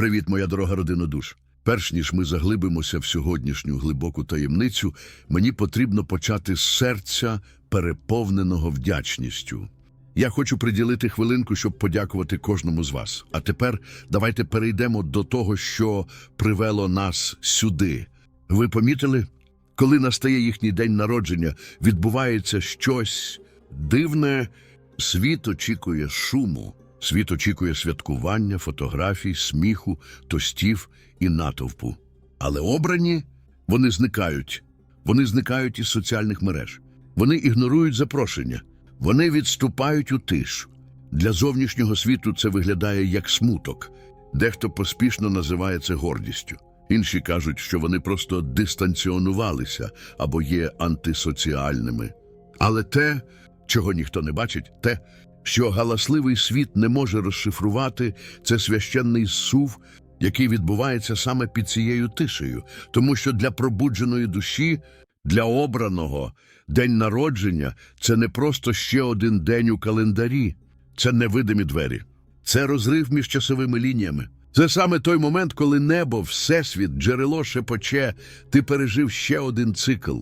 Привіт, моя дорога родина душ. Перш ніж ми заглибимося в сьогоднішню глибоку таємницю, мені потрібно почати з серця, переповненого вдячністю. Я хочу приділити хвилинку, щоб подякувати кожному з вас. А тепер давайте перейдемо до того, що привело нас сюди. Ви помітили, коли настає їхній день народження, відбувається щось дивне. Світ очікує шуму, світ очікує святкування, фотографій, сміху, тостів і натовпу. Але обрані вони зникають. Вони зникають із соціальних мереж. Вони ігнорують запрошення. Вони відступають у тиш. Для зовнішнього світу це виглядає як смуток. Дехто поспішно називає це гордістю. Інші кажуть, що вони просто дистанціонувалися або є антисоціальними. Але те, чого ніхто не бачить, те, що галасливий світ не може розшифрувати, це священний сув, який відбувається саме під цією тишею, тому що для пробудженої душі, для обраного день народження це не просто ще один день у календарі, це невидимі двері, це розрив між часовими лініями. Це саме той момент, коли небо, всесвіт, джерело шепоче, ти пережив ще один цикл,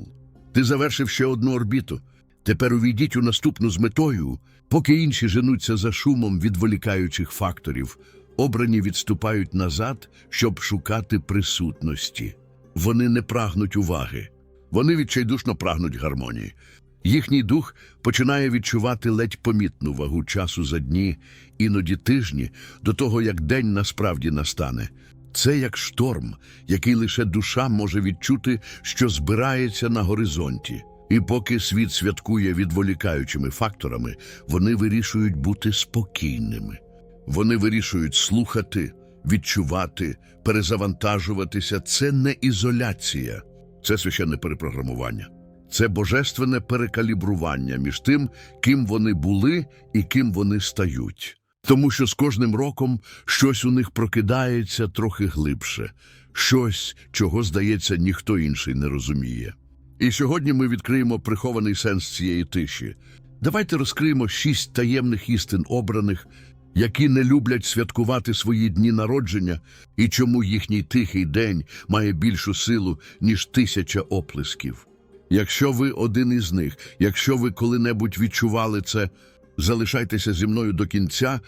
ти завершив ще одну орбіту. Тепер увійдіть у наступну з метою, поки інші женуться за шумом відволікаючих факторів, обрані відступають назад, щоб шукати присутності. Вони не прагнуть уваги, вони відчайдушно прагнуть гармонії. Їхній дух починає відчувати ледь помітну вагу часу за дні, іноді тижні, до того, як день насправді настане. Це як шторм, який лише душа може відчути, що збирається на горизонті. І поки світ святкує відволікаючими факторами, вони вирішують бути спокійними. Вони вирішують слухати, відчувати, перезавантажуватися. Це не ізоляція, це священне перепрограмування. Це божественне перекалібрування між тим, ким вони були і ким вони стають. Тому що з кожним роком щось у них прокидається трохи глибше, щось, чого, здається, ніхто інший не розуміє. І сьогодні ми відкриємо прихований сенс цієї тиші. Давайте розкриємо шість таємних істин обраних, які не люблять святкувати свої дні народження, і чому їхній тихий день має більшу силу, ніж тисяча оплесків. Якщо ви один із них, якщо ви коли-небудь відчували це, залишайтеся зі мною до кінця,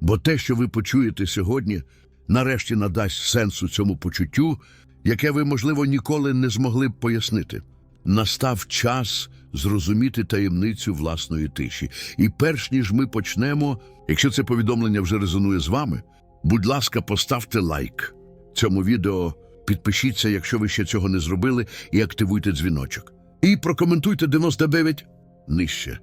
бо те, що ви почуєте сьогодні, нарешті надасть сенсу цьому почуттю, яке ви, можливо, ніколи не змогли б пояснити. Настав час зрозуміти таємницю власної тиші. І перш ніж ми почнемо, якщо це повідомлення вже резонує з вами, будь ласка, поставте лайк цьому відео, підпишіться, якщо ви ще цього не зробили, і активуйте дзвіночок. І прокоментуйте 99 нижче.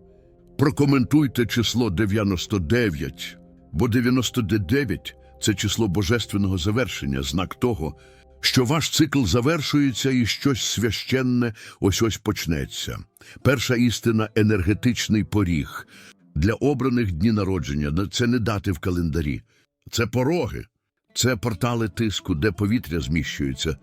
Прокоментуйте число 99, бо 99 – це число божественного завершення, знак того, що ваш цикл завершується і щось священне ось-ось почнеться. Перша істина – енергетичний поріг. Для обраних дні народження – це не дати в календарі. Це пороги, це портали тиску, де повітря зміщується,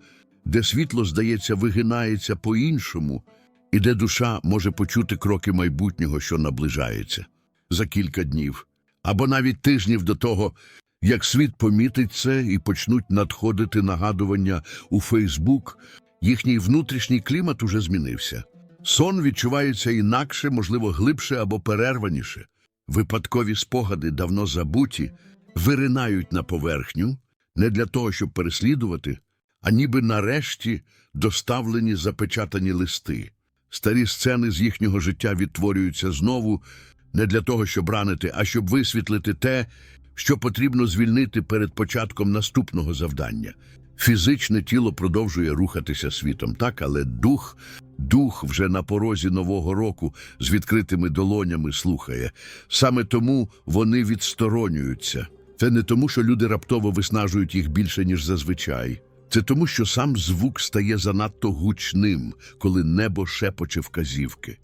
де світло, здається, вигинається по-іншому, і де душа може почути кроки майбутнього, що наближається за кілька днів, або навіть тижнів до того, як світ помітить це і почнуть надходити нагадування у Фейсбук, їхній внутрішній клімат уже змінився. Сон відчувається інакше, можливо, глибше або перерваніше. Випадкові спогади, давно забуті, виринають на поверхню не для того, щоб переслідувати, а ніби нарешті доставлені запечатані листи. Старі сцени з їхнього життя відтворюються знову не для того, щоб ранити, а щоб висвітлити те, що потрібно звільнити перед початком наступного завдання. Фізичне тіло продовжує рухатися світом, так, але дух, дух вже на порозі нового року з відкритими долонями слухає. Саме тому вони відсторонюються. Це не тому, що люди раптово виснажують їх більше, ніж зазвичай. Це тому, що сам звук стає занадто гучним, коли небо шепоче вказівки.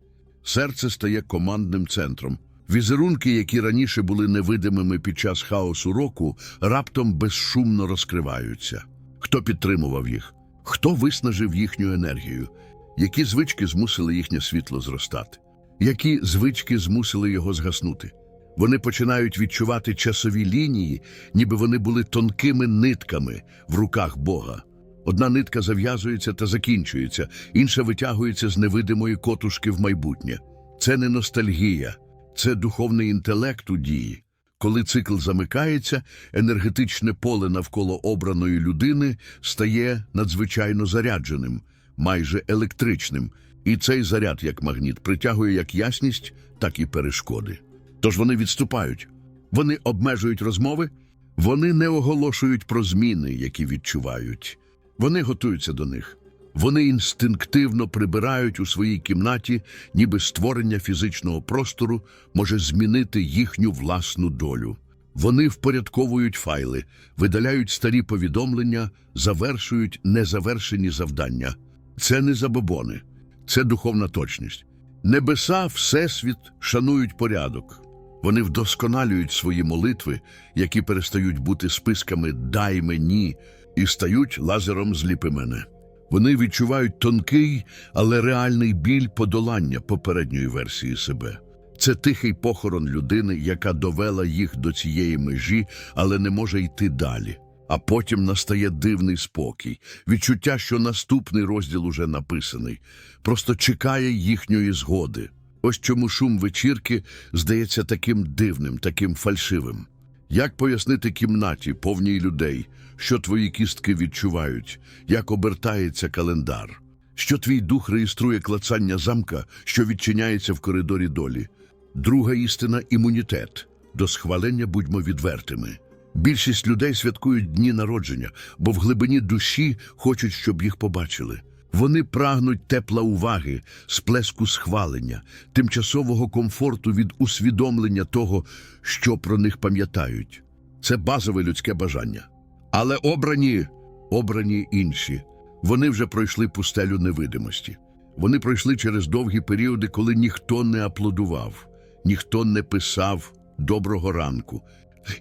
Серце стає командним центром. Візерунки, які раніше були невидимими під час хаосу року, раптом безшумно розкриваються. Хто підтримував їх? Хто виснажив їхню енергію? Які звички змусили їхнє світло зростати? Які звички змусили його згаснути? Вони починають відчувати часові лінії, ніби вони були тонкими нитками в руках Бога. Одна нитка зав'язується та закінчується, інша витягується з невидимої котушки в майбутнє. Це не ностальгія, це духовний інтелект у дії. Коли цикл замикається, енергетичне поле навколо обраної людини стає надзвичайно зарядженим, майже електричним, і цей заряд, як магніт, притягує як ясність, так і перешкоди. Тож вони відступають, вони обмежують розмови, вони не оголошують про зміни, які відчувають. Вони готуються до них. Вони інстинктивно прибирають у своїй кімнаті, ніби створення фізичного простору може змінити їхню власну долю. Вони впорядковують файли, видаляють старі повідомлення, завершують незавершені завдання. Це не забобони, це духовна точність. Небеса, Всесвіт шанують порядок. Вони вдосконалюють свої молитви, які перестають бути списками Дай мені і стають лазером зліпи мене. Вони відчувають тонкий, але реальний біль подолання попередньої версії себе. Це тихий похорон людини, яка довела їх до цієї межі, але не може йти далі. А потім настає дивний спокій, відчуття, що наступний розділ уже написаний, просто чекає їхньої згоди. Ось чому шум вечірки здається таким дивним, таким фальшивим. Як пояснити кімнаті, повній людей, що твої кістки відчувають, як обертається календар, що твій дух реєструє клацання замка, що відчиняється в коридорі долі? Друга істина імунітет. До схвалення будьмо відвертими. Більшість людей святкують дні народження, бо в глибині душі хочуть, щоб їх побачили. Вони прагнуть тепла уваги, сплеску схвалення, тимчасового комфорту від усвідомлення того, що про них пам'ятають. Це базове людське бажання. Але обрані, обрані інші. Вони вже пройшли пустелю невидимості. Вони пройшли через довгі періоди, коли ніхто не аплодував, ніхто не писав доброго ранку,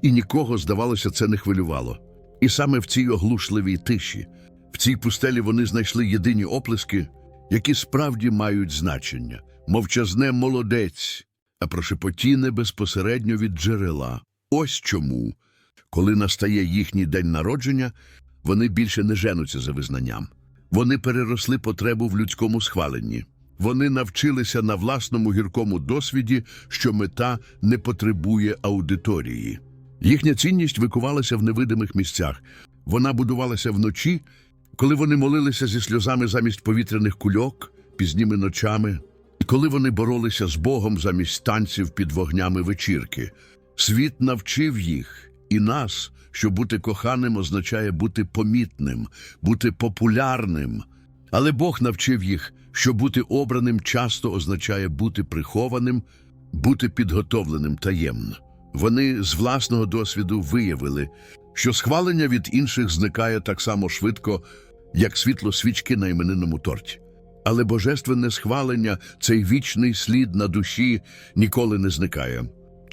і нікого, здавалося, це не хвилювало. І саме в цій оглушливій тиші, в цій пустелі вони знайшли єдині оплески, які справді мають значення мовчазне молодець, а прошепотіне безпосередньо від джерела. Ось чому, коли настає їхній день народження, вони більше не женуться за визнанням. Вони переросли потребу в людському схваленні. Вони навчилися на власному гіркому досвіді, що мета не потребує аудиторії. Їхня цінність викувалася в невидимих місцях. Вона будувалася вночі, коли вони молилися зі сльозами замість повітряних кульок, пізніми ночами, коли вони боролися з Богом замість танців під вогнями вечірки. Світ навчив їх і нас, що бути коханим означає бути помітним, бути популярним. Але Бог навчив їх, що бути обраним часто означає бути прихованим, бути підготовленим таємно. Вони з власного досвіду виявили, що схвалення від інших зникає так само швидко, як світло свічки на іменинному торті. Але божественне схвалення, цей вічний слід на душі ніколи не зникає.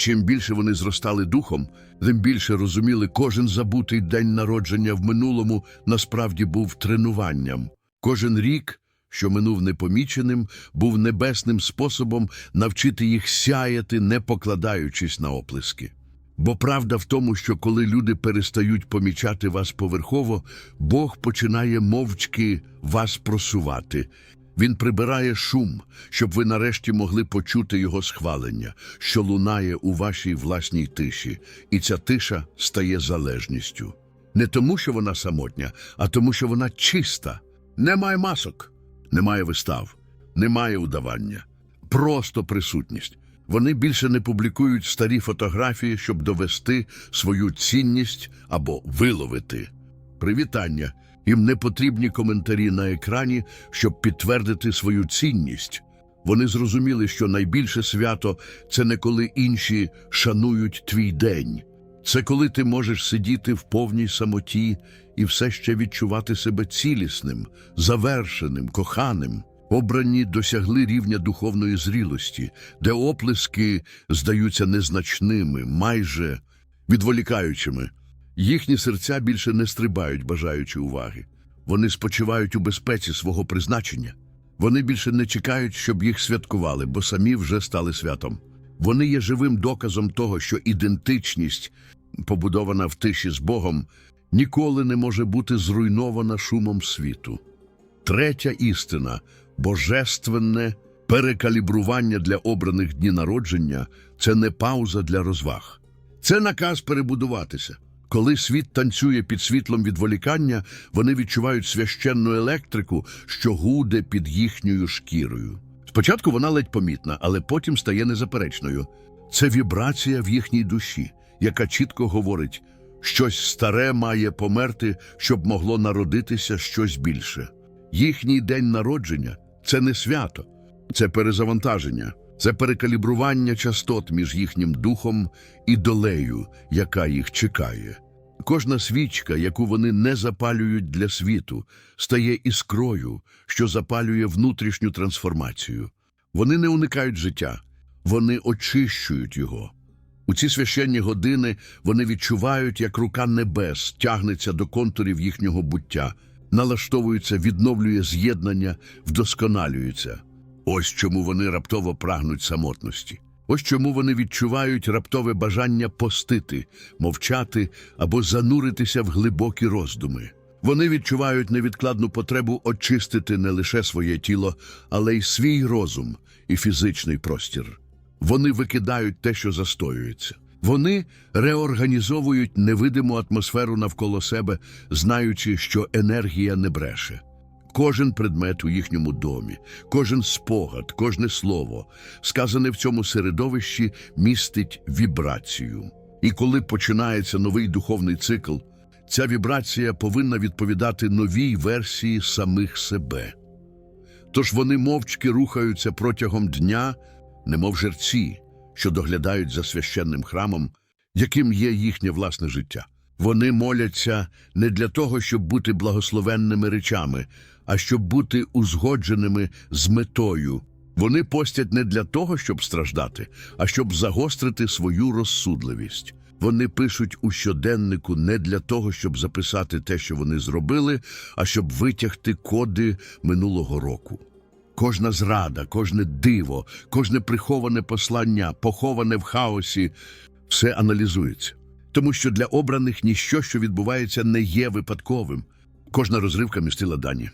Чим більше вони зростали духом, тим більше розуміли, кожен забутий день народження в минулому насправді був тренуванням. Кожен рік, що минув непоміченим, був небесним способом навчити їх сяяти, не покладаючись на оплески. Бо правда в тому, що коли люди перестають помічати вас поверхово, Бог починає мовчки вас просувати. Він прибирає шум, щоб ви нарешті могли почути його схвалення, що лунає у вашій власній тиші, і ця тиша стає залежністю. Не тому, що вона самотня, а тому, що вона чиста. Немає масок, немає вистав, немає удавання, просто присутність. Вони більше не публікують старі фотографії, щоб довести свою цінність або виловити. Привітання. Їм не потрібні коментарі на екрані, щоб підтвердити свою цінність. Вони зрозуміли, що найбільше свято це не коли інші шанують твій день. Це коли ти можеш сидіти в повній самоті і все ще відчувати себе цілісним, завершеним, коханим. Обрані досягли рівня духовної зрілості, де оплески здаються незначними, майже відволікаючими. Їхні серця більше не стрибають, бажаючи уваги. Вони спочивають у безпеці свого призначення. Вони більше не чекають, щоб їх святкували, бо самі вже стали святом. Вони є живим доказом того, що ідентичність, побудована в тиші з Богом, ніколи не може бути зруйнована шумом світу. Третя істина божественне перекалібрування для обраних дні народження це не пауза для розваг. Це наказ перебудуватися. Коли світ танцює під світлом відволікання, вони відчувають священну електрику, що гуде під їхньою шкірою. Спочатку вона ледь помітна, але потім стає незаперечною. Це вібрація в їхній душі, яка чітко говорить, щось старе має померти, щоб могло народитися щось більше. Їхній день народження це не свято, це перезавантаження, це перекалібрування частот між їхнім духом і долею, яка їх чекає. Кожна свічка, яку вони не запалюють для світу, стає іскрою, що запалює внутрішню трансформацію. Вони не уникають життя, вони очищують його. У ці священні години вони відчувають, як рука небес тягнеться до контурів їхнього буття, налаштовується, відновлює з'єднання, вдосконалюється. Ось чому вони раптово прагнуть самотності. Ось чому вони відчувають раптове бажання постити, мовчати або зануритися в глибокі роздуми. Вони відчувають невідкладну потребу очистити не лише своє тіло, але й свій розум і фізичний простір. Вони викидають те, що застоюється. Вони реорганізовують невидиму атмосферу навколо себе, знаючи, що енергія не бреше. Кожен предмет у їхньому домі, кожен спогад, кожне слово, сказане в цьому середовищі, містить вібрацію. І коли починається новий духовний цикл, ця вібрація повинна відповідати новій версії самих себе. Тож вони мовчки рухаються протягом дня, немов жерці, що доглядають за священним храмом, яким є їхнє власне життя. Вони моляться не для того, щоб бути благословенними речами, а щоб бути узгодженими з метою. Вони постять не для того, щоб страждати, а щоб загострити свою розсудливість. Вони пишуть у щоденнику не для того, щоб записати те, що вони зробили, а щоб витягти коди минулого року. Кожна зрада, кожне диво, кожне приховане послання, поховане в хаосі, все аналізується. Тому що для обраних ніщо, що відбувається, не є випадковим. Кожна розривка містила дані.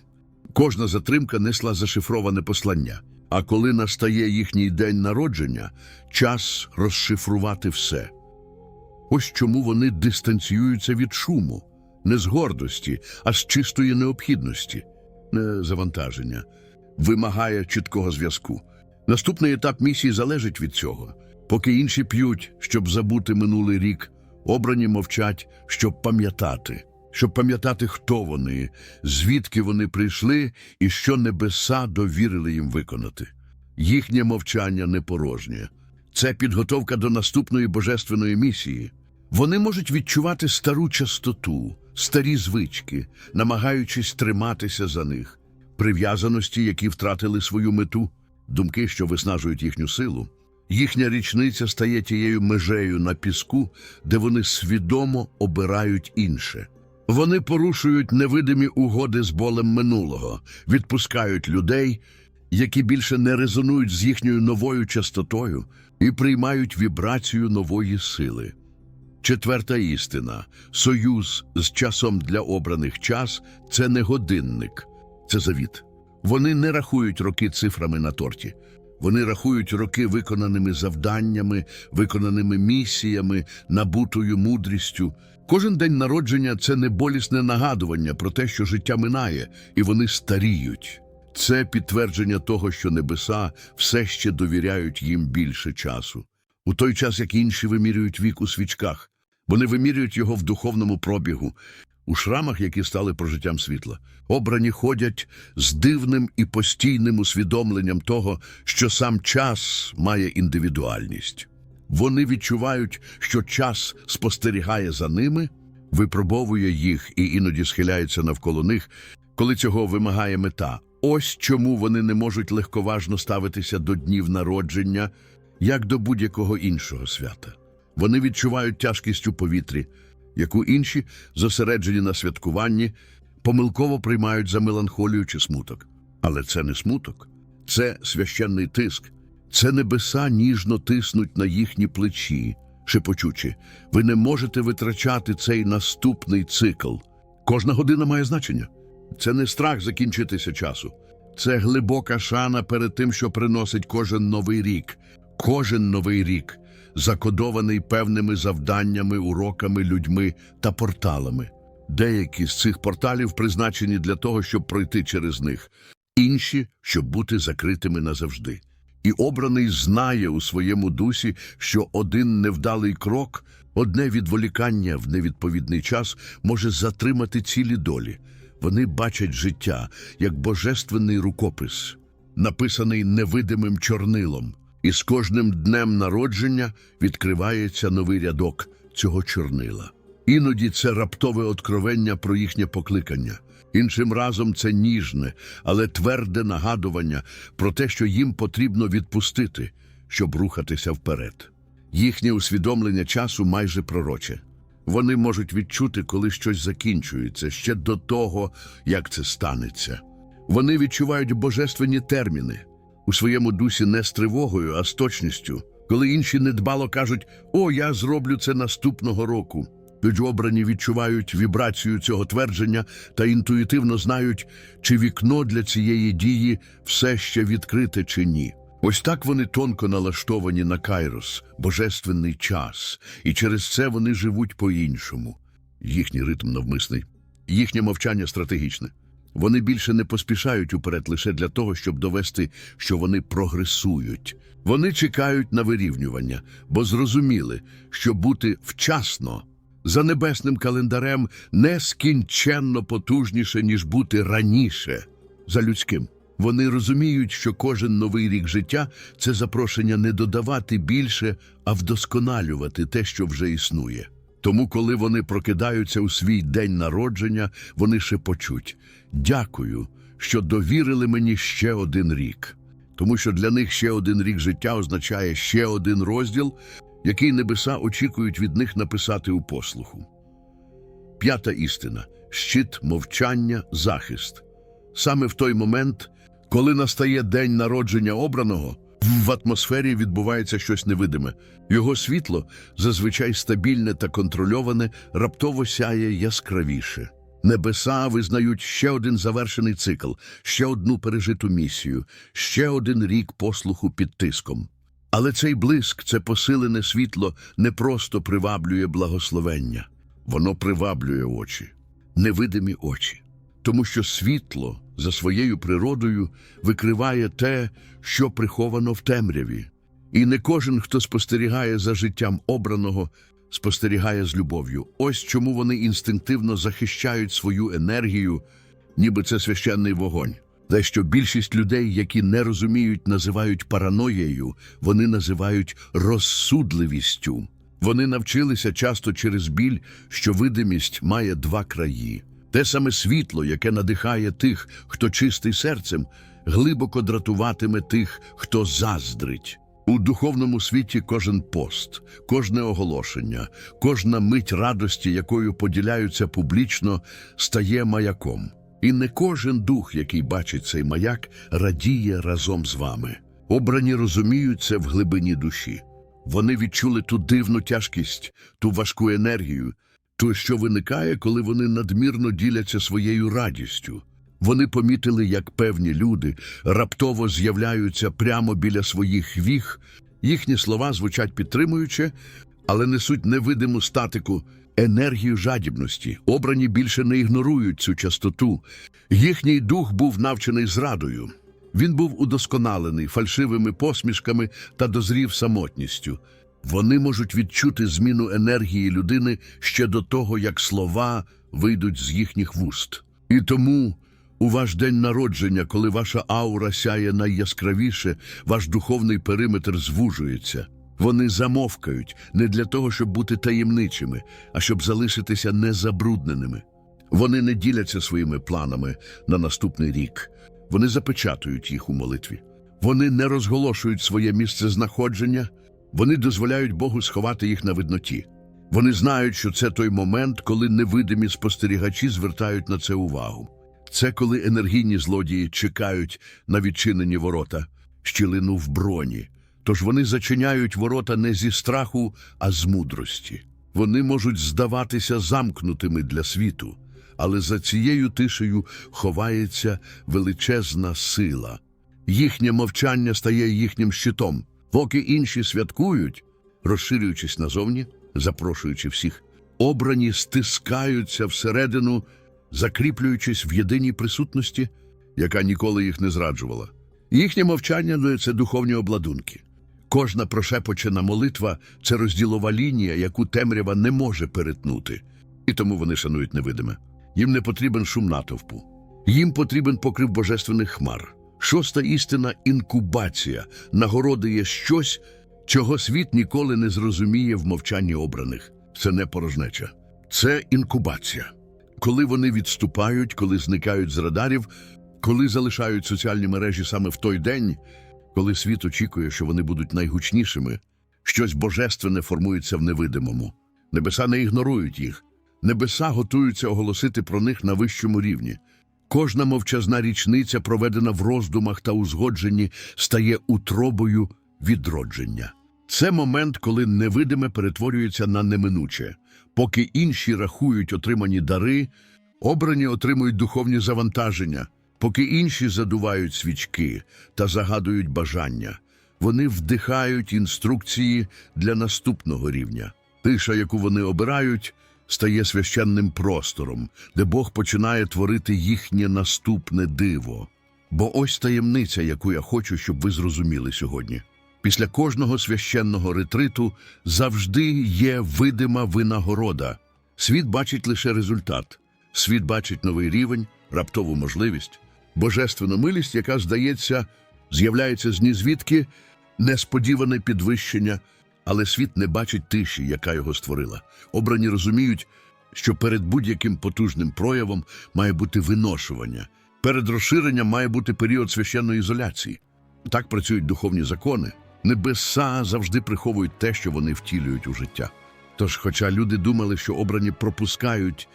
Кожна затримка несла зашифроване послання. А коли настає їхній день народження, час розшифрувати все. Ось чому вони дистанціюються від шуму, не з гордості, а з чистої необхідності, не завантаження, вимагає чіткого зв'язку. Наступний етап місії залежить від цього. Поки інші п'ють, щоб забути минулий рік, обрані мовчать, щоб пам'ятати, щоб пам'ятати, хто вони, звідки вони прийшли і що небеса довірили їм виконати. Їхнє мовчання не порожнє. Це підготовка до наступної божественної місії. Вони можуть відчувати стару частоту, старі звички, намагаючись триматися за них, прив'язаності, які втратили свою мету, думки, що виснажують їхню силу. Їхня річниця стає тією межею на піску, де вони свідомо обирають інше. Вони порушують невидимі угоди з болем минулого, відпускають людей, які більше не резонують з їхньою новою частотою і приймають вібрацію нової сили. Четверта істина союз з часом для обраних час це не годинник, це завіт. Вони не рахують роки цифрами на торті. Вони рахують роки виконаними завданнями, виконаними місіями, набутою мудрістю. Кожен день народження це не болісне нагадування про те, що життя минає, і вони старіють. Це підтвердження того, що небеса все ще довіряють їм більше часу. У той час, як інші вимірюють вік у свічках, вони вимірюють його в духовному пробігу, у шрамах, які стали прожиттям світла. Обрані ходять з дивним і постійним усвідомленням того, що сам час має індивідуальність. Вони відчувають, що час спостерігає за ними, випробовує їх і іноді схиляється навколо них, коли цього вимагає мета. Ось чому вони не можуть легковажно ставитися до днів народження, як до будь-якого іншого свята. Вони відчувають тяжкість у повітрі, яку інші, зосереджені на святкуванні, помилково приймають за меланхолію чи смуток. Але це не смуток, це священний тиск, Це небеса ніжно тиснуть на їхні плечі, шепочучи, ви не можете витрачати цей наступний цикл. Кожна година має значення. Це не страх закінчитися часу. Це глибока шана перед тим, що приносить кожен новий рік. Кожен новий рік закодований певними завданнями, уроками, людьми та порталами. Деякі з цих порталів призначені для того, щоб пройти через них, інші, щоб бути закритими назавжди. І обраний знає у своєму дусі, що один невдалий крок, одне відволікання в невідповідний час може затримати цілі долі. Вони бачать життя як божественний рукопис, написаний невидимим чорнилом, і з кожним днем народження відкривається новий рядок цього чорнила. Іноді це раптове откровення про їхнє покликання. Іншим разом це ніжне, але тверде нагадування про те, що їм потрібно відпустити, щоб рухатися вперед. Їхнє усвідомлення часу майже пророче. Вони можуть відчути, коли щось закінчується ще до того, як це станеться. Вони відчувають божественні терміни у своєму дусі не з тривогою, а з точністю, коли інші недбало кажуть: О, я зроблю це наступного року. Тоді обрані відчувають вібрацію цього твердження та інтуїтивно знають, чи вікно для цієї дії все ще відкрите чи ні. Ось так вони тонко налаштовані на кайрос, божественний час, і через це вони живуть по-іншому. Їхній ритм навмисний, їхнє мовчання стратегічне. Вони більше не поспішають уперед лише для того, щоб довести, що вони прогресують. Вони чекають на вирівнювання, бо зрозуміли, що бути вчасно за небесним календарем нескінченно потужніше, ніж бути раніше за людським. Вони розуміють, що кожен новий рік життя це запрошення не додавати більше, а вдосконалювати те, що вже існує. Тому, коли вони прокидаються у свій день народження, вони шепочуть дякую, що довірили мені ще один рік. Тому що для них ще один рік життя означає ще один розділ, який небеса очікують від них написати у послуху. П'ята істина щит, мовчання, захист. Саме в той момент, коли настає день народження обраного, в атмосфері відбувається щось невидиме. Його світло, зазвичай стабільне та контрольоване, раптово сяє яскравіше. Небеса визнають ще один завершений цикл, ще одну пережиту місію, ще один рік послуху під тиском. Але цей блиск, це посилене світло, не просто приваблює благословення, воно приваблює очі, невидимі очі. Тому що світло за своєю природою викриває те, що приховано в темряві. І не кожен, хто спостерігає за життям обраного, спостерігає з любов'ю. Ось чому вони інстинктивно захищають свою енергію, ніби це священний вогонь. Те, що більшість людей, які не розуміють, називають параноєю, вони називають розсудливістю. Вони навчилися часто через біль, що видимість має два краї. Те саме світло, яке надихає тих, хто чистий серцем, глибоко дратуватиме тих, хто заздрить. У духовному світі кожен пост, кожне оголошення, кожна мить радості, якою поділяються публічно, стає маяком. І не кожен дух, який бачить цей маяк, радіє разом з вами. Обрані розуміють це в глибині душі. Вони відчули ту дивну тяжкість, ту важку енергію, ту, що виникає, коли вони надмірно діляться своєю радістю. Вони помітили, як певні люди раптово з'являються прямо біля своїх віг, їхні слова звучать підтримуюче, але несуть невидиму статику, енергію жадібності. Обрані більше не ігнорують цю частоту. Їхній дух був навчений зрадою. Він був удосконалений фальшивими посмішками та дозрів самотністю. Вони можуть відчути зміну енергії людини ще до того, як слова вийдуть з їхніх вуст. І тому у ваш день народження, коли ваша аура сяє найяскравіше, ваш духовний периметр звужується. Вони замовкають не для того, щоб бути таємничими, а щоб залишитися незабрудненими. Вони не діляться своїми планами на наступний рік. Вони запечатують їх у молитві. Вони не розголошують своє місце знаходження, вони дозволяють Богу сховати їх на видноті. Вони знають, що це той момент, коли невидимі спостерігачі звертають на це увагу. Це коли енергійні злодії чекають на відчинені ворота, щілину в броні, Тож вони зачиняють ворота не зі страху, а з мудрості. Вони можуть здаватися замкнутими для світу, але за цією тишею ховається величезна сила. Їхнє мовчання стає їхнім щитом, поки інші святкують, розширюючись назовні, запрошуючи всіх. Обрані стискаються всередину, закріплюючись в єдиній присутності, яка ніколи їх не зраджувала. Їхнє мовчання це духовні обладунки. Кожна прошепочена молитва це розділова лінія, яку темрява не може перетнути. І тому вони шанують невидиме. Їм не потрібен шум натовпу. Їм потрібен покрив божественних хмар. Шоста істина інкубація нагороди є щось, чого світ ніколи не зрозуміє в мовчанні обраних. Це не порожнеча, це інкубація. Коли вони відступають, коли зникають з радарів, коли залишають соціальні мережі саме в той день, коли світ очікує, що вони будуть найгучнішими, щось божественне формується в невидимому. Небеса не ігнорують їх. Небеса готуються оголосити про них на вищому рівні. Кожна мовчазна річниця, проведена в роздумах та узгодженні, стає утробою відродження. Це момент, коли невидиме перетворюється на неминуче. Поки інші рахують отримані дари, обрані отримують духовні завантаження, поки інші задувають свічки та загадують бажання, вони вдихають інструкції для наступного рівня. Тиша, яку вони обирають, стає священним простором, де Бог починає творити їхнє наступне диво. Бо ось таємниця, яку я хочу, щоб ви зрозуміли сьогодні. Після кожного священного ретриту завжди є видима винагорода. Світ бачить лише результат. Світ бачить новий рівень, раптову можливість, божественну милість, яка, здається, з'являється з нізвідки, несподіване підвищення, але світ не бачить тиші, яка його створила. Обрані розуміють, що перед будь-яким потужним проявом має бути виношування. Перед розширенням має бути період священної ізоляції. Так працюють духовні закони. Небеса завжди приховують те, що вони втілюють у життя. Тож, хоча люди думали, що обрані пропускають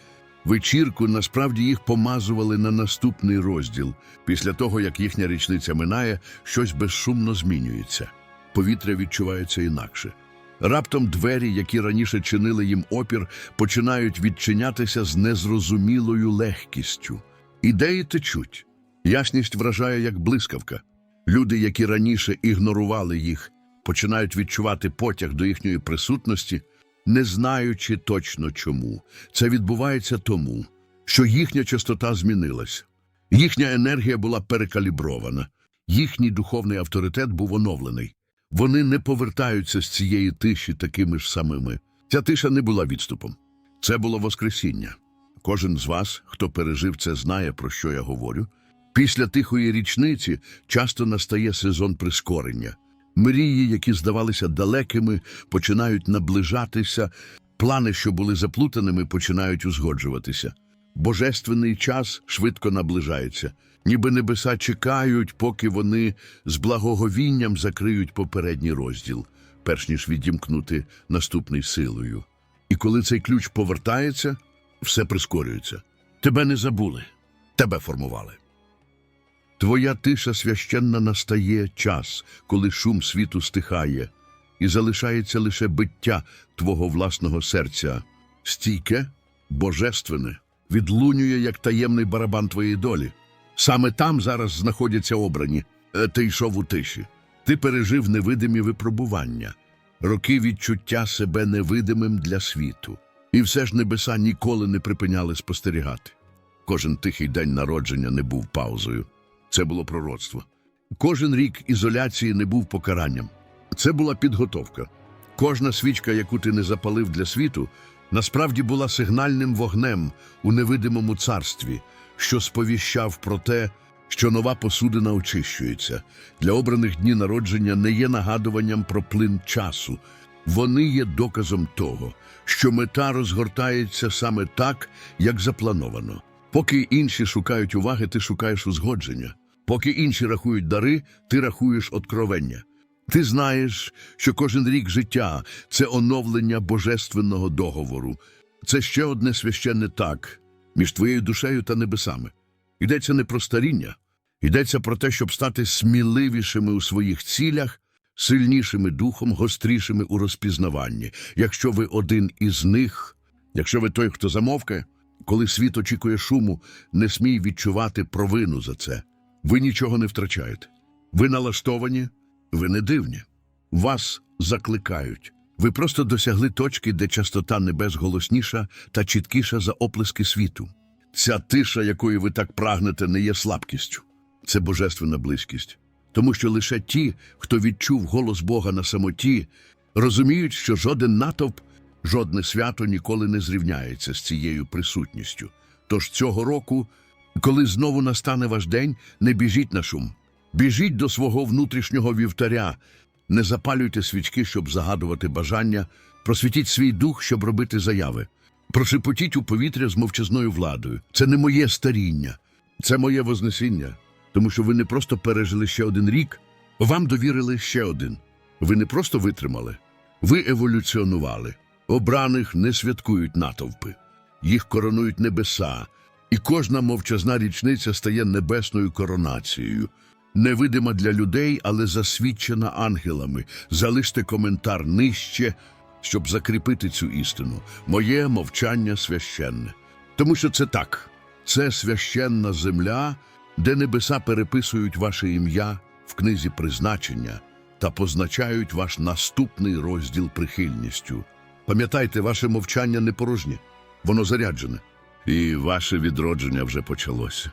вечірку, насправді їх помазували на наступний розділ. Після того, як їхня річниця минає, щось безшумно змінюється. Повітря відчувається інакше. Раптом двері, які раніше чинили їм опір, починають відчинятися з незрозумілою легкістю. Ідеї течуть. Ясність вражає як блискавка. Люди, які раніше ігнорували їх, починають відчувати потяг до їхньої присутності, не знаючи точно чому. Це відбувається тому, що їхня частота змінилась, їхня енергія була перекалібрована, їхній духовний авторитет був оновлений. Вони не повертаються з цієї тиші такими ж самими. Ця тиша не була відступом. Це було Воскресіння. Кожен з вас, хто пережив це, знає, про що я говорю. Після тихої річниці часто настає сезон прискорення. Мрії, які здавалися далекими, починають наближатися, плани, що були заплутаними, починають узгоджуватися. Божественний час швидко наближається, ніби небеса чекають, поки вони з благоговінням закриють попередній розділ, перш ніж відімкнути наступний силою. І коли цей ключ повертається, все прискорюється. Тебе не забули, тебе формували. Твоя тиша священна настає час, коли шум світу стихає, і залишається лише биття твого власного серця. Стійке, божественне, відлунює, як таємний барабан твоєї долі. Саме там зараз знаходяться обрані. Е, Ти йшов у тиші. Ти пережив невидимі випробування, роки відчуття себе невидимим для світу. І все ж небеса ніколи не припиняли спостерігати. Кожен тихий день народження не був паузою. Це було пророцтво. Кожен рік ізоляції не був покаранням. Це була підготовка. Кожна свічка, яку ти не запалив для світу, насправді була сигнальним вогнем у невидимому царстві, що сповіщав про те, що нова посудина очищується. Для обраних дні народження не є нагадуванням про плин часу. Вони є доказом того, що мета розгортається саме так, як заплановано. Поки інші шукають уваги, ти шукаєш узгодження. Поки інші рахують дари, ти рахуєш откровення. Ти знаєш, що кожен рік життя це оновлення божественного договору. Це ще одне священне так між твоєю душею та небесами. Йдеться не про старіння, йдеться про те, щоб стати сміливішими у своїх цілях, сильнішими духом, гострішими у розпізнаванні. Якщо ви один із них, якщо ви той, хто замовкає, коли світ очікує шуму, не смій відчувати провину за це. Ви нічого не втрачаєте. Ви налаштовані, ви не дивні. Вас закликають. Ви просто досягли точки, де частота небес голосніша та чіткіша за оплески світу. Ця тиша, якої ви так прагнете, не є слабкістю. Це божественна близькість. Тому що лише ті, хто відчув голос Бога на самоті, розуміють, що жоден натовп, жодне свято ніколи не зрівняється з цією присутністю. Тож цього року, коли знову настане ваш день, не біжіть на шум. Біжіть до свого внутрішнього вівтаря, не запалюйте свічки, щоб загадувати бажання, просвітіть свій дух, щоб робити заяви. Прошепотіть у повітря з мовчазною владою. Це не моє старіння, це моє вознесіння. Тому що ви не просто пережили ще один рік, вам довірили ще один. Ви не просто витримали, ви еволюціонували. Обраних не святкують натовпи, їх коронують небеса, і кожна мовчазна річниця стає небесною коронацією. Невидима для людей, але засвідчена ангелами. Залиште коментар нижче, щоб закріпити цю істину. Моє мовчання священне. Тому що це так. Це священна земля, де небеса переписують ваше ім'я в книзі призначення та позначають ваш наступний розділ прихильністю. Пам'ятайте, ваше мовчання не порожнє, воно заряджене, і ваше відродження вже почалося.